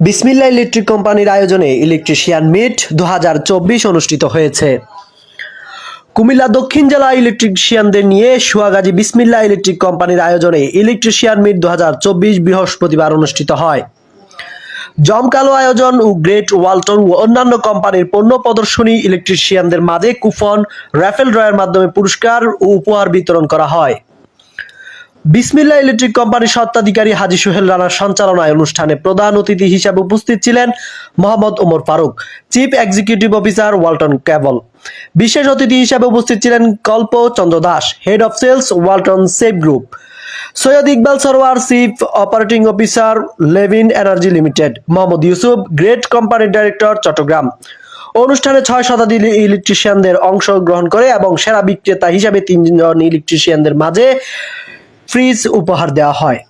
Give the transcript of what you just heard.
বিসমিল্লা electric কোম্পানির আয়োজনে electrician meet দু হাজার চব্বিশ অনুষ্ঠিত হয়েছে। কুমিল্লা দক্ষিণ জেলা ইলেকট্রিশিয়ানদের নিয়ে সুয়াগাজী বিসমিল্লা ইলেকট্রিক কোম্পানির আয়োজনে ইলেকট্রিশিয়ান মিট দু হাজার চব্বিশ বৃহস্পতিবার অনুষ্ঠিত হয়। জমকালো আয়োজন ও গ্রেট ওয়ালটন ও অন্যান্য কোম্পানির পণ্য প্রদর্শনী ইলেকট্রিশিয়ানদের মাঝে কুপন, র্যাফেল ড্রয়ের মাধ্যমে পুরস্কার ও উপহার বিতরণ করা হয়। বিসমিল্লা ইলেকট্রিক কোম্পানির স্বত্বাধিকারী হাজি সোহেল রানার সঞ্চালনায় অনুষ্ঠানে প্রধান অতিথি হিসাবে উপস্থিত ছিলেন Mohammad Omar Faruk, chief executive officer Walton cable. বিশেষ অতিথি হিসাবে উপস্থিত ছিলেন Kalpa Chandra Das, head of sales Walton safe group. Syed Iqbal Sarowar, chief operating officer Levin energy limited. Mohammad Yusuf, great কোম্পানির ডাইরেক্টর চট্টগ্রাম। অনুষ্ঠানে ছয় শতাধিক ইলেকট্রিশিয়ানদের অংশগ্রহণ করে এবং সেরা বিক্রেতা হিসাবে তিনজন ইলেকট্রিশিয়ানদের মাঝে ফ্রিজ উপহার দেওয়া হয়।